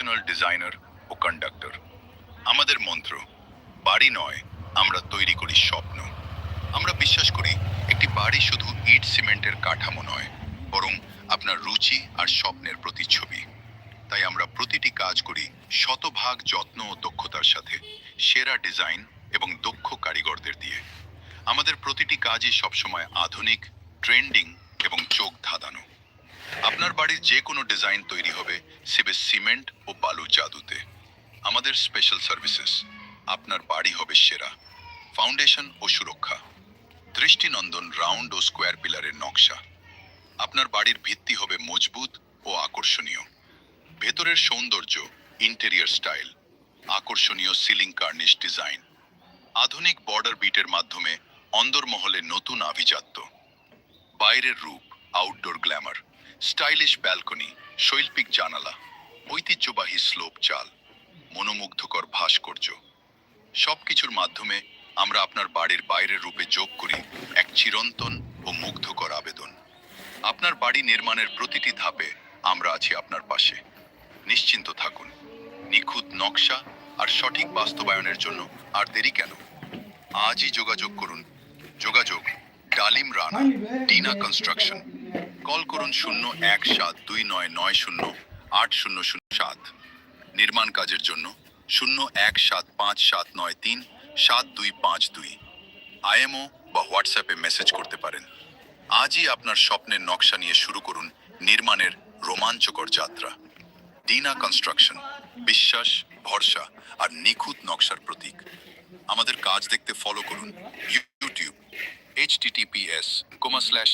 Professional designer ও conductor আমাদের মন্ত্র, বাড়ি নয়, আমরা তৈরি করি স্বপ্ন। আমরা বিশ্বাস করি একটি বাড়ি শুধু ইট সিমেন্টের কাঠামো নয়, বরং আপনার রুচি আর স্বপ্নের প্রতিচ্ছবি। তাই আমরা প্রতিটি কাজ করি শতভাগ যত্ন ও দক্ষতার সাথে, সেরা ডিজাইন এবং দক্ষ কারিগরদের দিয়ে। আমাদের প্রতিটি কাজই সবসময় আধুনিক, ট্রেন্ডিং এবং চোখ ধাঁধানো। আপনার বাড়ির যে কোনো ডিজাইন তৈরি হবে সিবে সিমেন্ট ও বালু জাদুতে। আমাদের স্পেশাল সার্ভিসেস আপনার বাড়ি হবে সেরা। ফাউন্ডেশন ও সুরক্ষা। দৃষ্টিনন্দন রাউন্ড ও স্কোয়ার পিলারের নকশা। আপনার বাড়ির ভিত্তি হবে মজবুত ও আকর্ষণীয়। ভেতরের সৌন্দর্য ইন্টেরিয়র স্টাইল আকর্ষণীয় সিলিং কার্নিশ ডিজাইন আধুনিক বর্ডার বিটের মাধ্যমে অন্দরমহলে নতুন আভিজাত্য। বাইরের রূপ আউটডোর গ্ল্যামার স্টাইলিশ ব্যালকনি, শৈল্পিক জানালা, ঐতিহ্যবাহী স্লোপ চাল, মনোমুগ্ধকর ভাস্কর্য। সবকিছুর মাধ্যমে আমরা আপনার বাড়ির বাইরের রূপে যোগ করি এক চিরন্তন ও মুগ্ধকর আবেদন। আপনার বাড়ি নির্মাণের প্রতিটি ধাপে আমরা আছি আপনার পাশে। নিশ্চিন্ত থাকুন। নিখুঁত নকশা আর সঠিক বাস্তবায়নের জন্য আর দেরি কেন? আজই যোগাযোগ করুন। যোগাযোগ ডালিম রানা, টিনা কনস্ট্রাকশন। কল করুন শূন্য এক সাত দুই নয় নয় শূন্য আট শূন্য শূন্য সাত। নির্মাণ কাজের জন্য শূন্য এক সাত পাঁচ সাত নয় তিন সাত দুই পাঁচ দুই। আইএমও বা হোয়াটসঅ্যাপে মেসেজ করতে পারেন। আজই আপনার স্বপ্নের নকশা নিয়ে শুরু করুন নির্মাণের রোমাঞ্চকর যাত্রা। ডিনা কনস্ট্রাকশন, বিশ্বাস, ভরসা আর নিখুঁত নকশার প্রতীক। আমাদের কাজ দেখতে ফলো করুন YouTube H TTPS comma slash